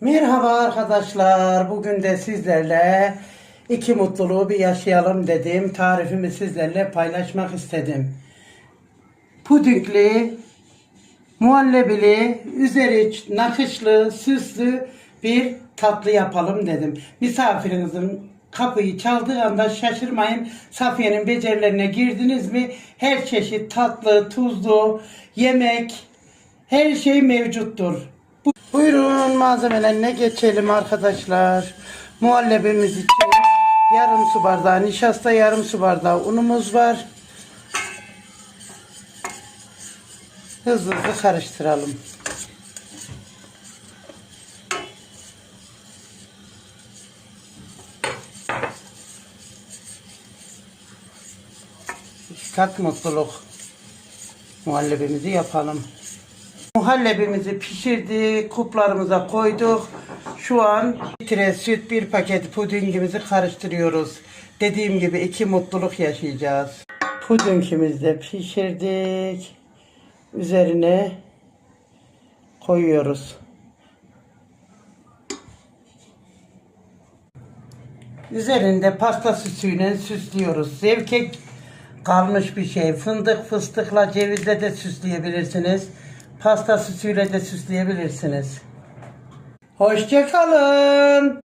Merhaba arkadaşlar. Bugün de sizlerle iki mutluluğu bir yaşayalım dedim. Tarifimi sizlerle paylaşmak istedim. Pudingli, muhallebili, üzeri nakışlı, süslü bir tatlı yapalım dedim. Misafirinizin kapıyı çaldığı anda şaşırmayın. Safiye'nin becerilerine girdiniz mi? Her çeşit tatlı, tuzlu, yemek, her şey mevcuttur. Bu- Buyurun malzemelerine geçelim arkadaşlar. Muhallebimiz için yarım su bardağı nişasta, yarım su bardağı unumuz var. Hızlı hızlı karıştıralım. Kat mutluluk. Muhallebimizi yapalım. Muhallebimizi pişirdik, kuplarımıza koyduk. Şu an litre süt, bir paket pudingimizi karıştırıyoruz. Dediğim gibi iki mutluluk yaşayacağız. Pudingimizi de pişirdik. Üzerine koyuyoruz. Üzerinde pasta süsüyle süslüyoruz. Zevke kalmış bir şey. Fındık, fıstıkla, cevizle de süsleyebilirsiniz. Pasta süsüyle de süsleyebilirsiniz. Hoşçakalın.